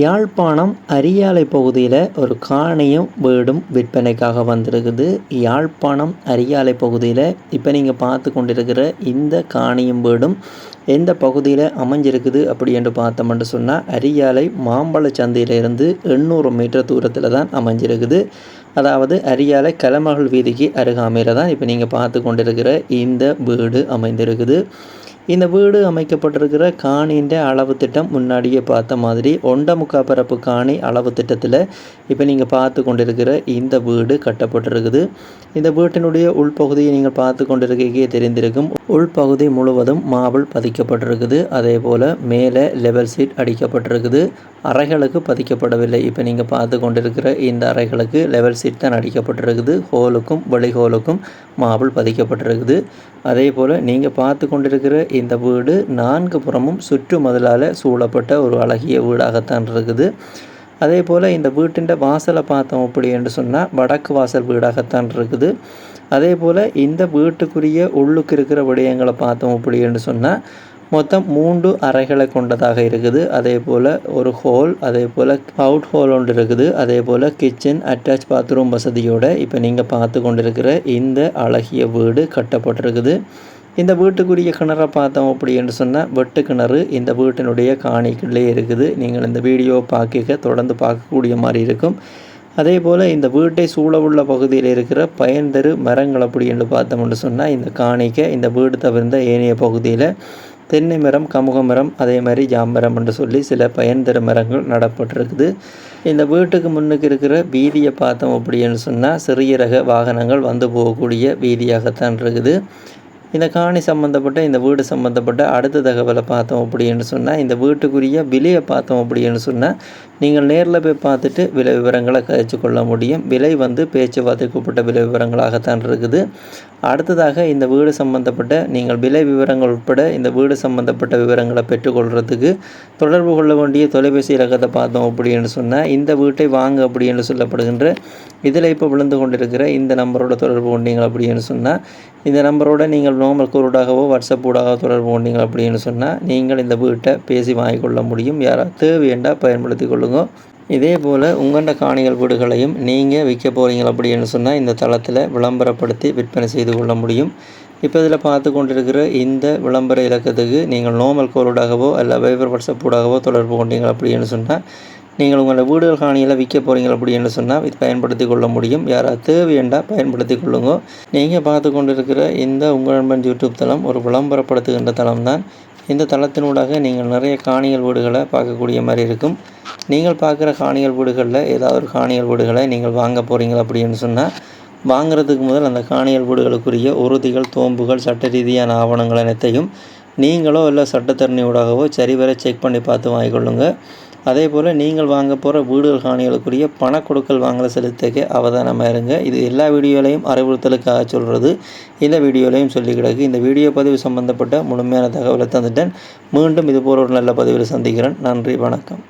யாழ்ப்பாணம் அரியாலை பகுதியில் ஒரு காணியும் வீடும் விற்பனைக்காக வந்திருக்குது. யாழ்ப்பாணம் அரியாலை பகுதியில் இப்போ நீங்கள் பார்த்து கொண்டிருக்கிற இந்த காணியும் வீடும் எந்த பகுதியில் அமைஞ்சிருக்குது அப்படி என்று பார்த்தோம்னு சொன்னால் அரியாலை மாம்பழ சந்தையிலிருந்து எண்ணூறு மீட்டர் தூரத்தில் தான் அமைஞ்சிருக்குது. அதாவது அரியாலை கலமகள் வீதிக்கு அருகாமையில் தான் இப்போ நீங்கள் பார்த்து கொண்டிருக்கிற இந்த வீடு அமைந்திருக்குது. இந்த வீடு அமைக்கப்பட்டிருக்கிற காணின்ற அளவு திட்டம் முன்னாடியே பார்த்த மாதிரி ஒண்டமுக்கா பரப்பு காணி அளவு திட்டத்தில் இப்போ நீங்கள் பார்த்து கொண்டிருக்கிற இந்த வீடு கட்டப்பட்டிருக்குது. இந்த வீட்டினுடைய உள்பகுதியை நீங்கள் பார்த்து கொண்டிருக்கே தெரிந்திருக்கும். உள்பகுதி முழுவதும் மாபிள் பதிக்கப்பட்டிருக்குது. அதே போல் மேலே லெவல் சீட் அடிக்கப்பட்டிருக்குது. அறைகளுக்கு பதிக்கப்படவில்லை. இப்போ நீங்கள் பார்த்து கொண்டிருக்கிற இந்த அறைகளுக்கு லெவல் சீட் தான் அடிக்கப்பட்டிருக்குது. ஹோலுக்கும் வெளி ஹோலுக்கும் மாபிள் பதிக்கப்பட்டிருக்குது. அதே போல் நீங்கள் பார்த்து கொண்டிருக்கிற இந்த வீடு நான்கு புறமும் சுற்று மதிலால் சூழப்பட்ட ஒரு அழகிய வீடாகத்தான் இருக்குது. அதே போல் இந்த வீட்டின் வாசலை பார்த்தோம் அப்படி என்று சொன்னால் வடக்கு வாசல் வீடாகத்தான் இருக்குது. அதே போல் இந்த வீட்டுக்குரிய உள்ளுக்கு இருக்கிற விடயங்களை பார்த்தோம் அப்படி என்று சொன்னால் மொத்தம் மூன்று அறைகளை கொண்டதாக இருக்குது. அதே போல் ஒரு ஹோல் அதே போல் அவுட் ஹோல் ஒன்று இருக்குது. அதே போல் கிச்சன் அட்டாச் பாத்ரூம் வசதியோடு இப்போ நீங்கள் பார்த்து கொண்டிருக்கிற இந்த அழகிய வீடு கட்டப்பட்டிருக்குது. இந்த வீட்டுக்குரிய கிணறை பார்த்தோம் அப்படின்னு சொன்னால் வெட்டு கிணறு இந்த வீட்டினுடைய காணிக்குள்ளே இருக்குது. நீங்கள் இந்த வீடியோ பார்க்க தொடர்ந்து பார்க்கக்கூடிய மாதிரி இருக்கும். அதே போல் இந்த வீட்டை சூழவுள்ள பகுதியில் இருக்கிற பயன்தரு மரங்கள் அப்படின்னு பார்த்தோம்னு சொன்னால் இந்த காணிக்க இந்த வீடு தவிர்ந்த ஏனைய பகுதியில் தென்னை மரம் கமுக மரம் அதே மாதிரி ஜாமரம் என்று சொல்லி சில பயன் தரும் மரங்கள் நடப்பட்டிருக்குது. இந்த வீட்டுக்கு முன்னுக்கு இருக்கிற வீதியை பார்த்தோம் அப்படின்னு சொன்னால் சிறிய ரக வாகனங்கள் வந்து போகக்கூடிய வீதியாகத்தான் இருக்குது. இந்த காணி சம்மந்தப்பட்ட இந்த வீடு சம்மந்தப்பட்ட அடுத்த தகவலை பார்த்தோம் அப்படின்னு சொன்னால் இந்த வீட்டுக்குரிய விலையை பார்த்தோம் அப்படின்னு சொன்னால் நீங்கள் நேரில் போய் பார்த்துட்டு விலை விவரங்களை கழிச்சு கொள்ள முடியும். விலை வந்து பேச்சுவார்த்தைக்குப்பட்ட விலை விவரங்களாகத்தான் இருக்குது. அடுத்ததாக இந்த வீடு சம்பந்தப்பட்ட நீங்கள் விலை விவரங்கள் உட்பட இந்த வீடு சம்பந்தப்பட்ட விவரங்களை பெற்றுக்கொள்கிறதுக்கு தொடர்பு கொள்ள வேண்டிய தொலைபேசி இலக்கத்தை பார்த்தோம் அப்படின்னு சொன்னால் இந்த வீட்டை வாங்க அப்படின்னு சொல்லப்படுகின்ற இதில் இப்போ விழுந்து கொண்டிருக்கிற இந்த நம்பரோட தொடர்பு கொண்டீங்க அப்படின்னு சொன்னால் இந்த நம்பரோட நீங்கள் நார்மல் குரூடாகவோ வாட்ஸ்அப் ஊடாக தொடர்பு கொண்டீங்க அப்படின்னு சொன்னால் நீங்கள் இந்த வீட்டை பேசி வாங்கிக்கொள்ள முடியும். யாராவது தேவையண்டா பயன்படுத்தி கொள்ளுங்க. இதே போல் உங்கண்ட காணிகள் வீடுகளையும் நீங்கள் விற்க போகிறீங்க அப்படின்னு சொன்னால் இந்த தளத்தில் விளம்பரப்படுத்தி விற்பனை செய்து கொள்ள முடியும். இப்போ இதில் பார்த்து கொண்டிருக்கிற இந்த விளம்பர இலக்கத்துக்கு நீங்கள் நோமல் கோலூடாகவோ அல்ல வைபர் வாட்ஸ்அப் ஊடாகவோ தொடர்பு கொண்டீங்க அப்படின்னு சொன்னால் நீங்கள் உங்களோட வீடுகள் காணியில் விற்க போகிறீங்க அப்படின்னு சொன்னால் இது பயன்படுத்தி கொள்ள முடியும். யாராவது தேவையண்டா பயன்படுத்தி கொள்ளுங்க. நீங்கள் பார்த்து கொண்டிருக்கிற இந்த உங்கள் நண்பன் யூடியூப் தளம் ஒரு விளம்பரப்படுத்துகின்ற தளம் தான் இந்த தளத்தினூடாக நீங்கள் நிறைய காணிகள் வீடுகளை பார்க்கக்கூடிய மாதிரி இருக்கும். நீங்கள் பார்க்குற காணிகள் வீடுகளில் ஏதாவது ஒரு காணிகள் வீடுகளை நீங்கள் வாங்க போகிறீங்க அப்படின்னு சொன்னால் வாங்குறதுக்கு முதல் அந்த காணிகள் வீடுகளுக்குரிய உறுதிகள் தோம்புகள் சட்ட ரீதியான ஆவணங்கள் அனைத்தையும் நீங்களோ இல்லை சட்டத்தரணியூடாகவோ சரிவர செக் பண்ணி பார்த்து வாங்கிக்கொள்ளுங்கள் அதே போல் நீங்கள் வாங்க போகிற வீடுகள் காணிகளுக்குரிய பணக்கொடுக்கல் வாங்கல செலுத்தக்க அவதானமாக இருங்க. இது எல்லா வீடியோலையும் அறிவுறுத்தலுக்காக சொல்கிறது இந்த வீடியோலையும் சொல்லி கிடக்கு. இந்த வீடியோ பதிவு சம்பந்தப்பட்ட முழுமையான தகவலை தந்துட்டேன். மீண்டும் இது போல ஒரு நல்ல பதிவில் சந்திக்கிறேன். நன்றி வணக்கம்.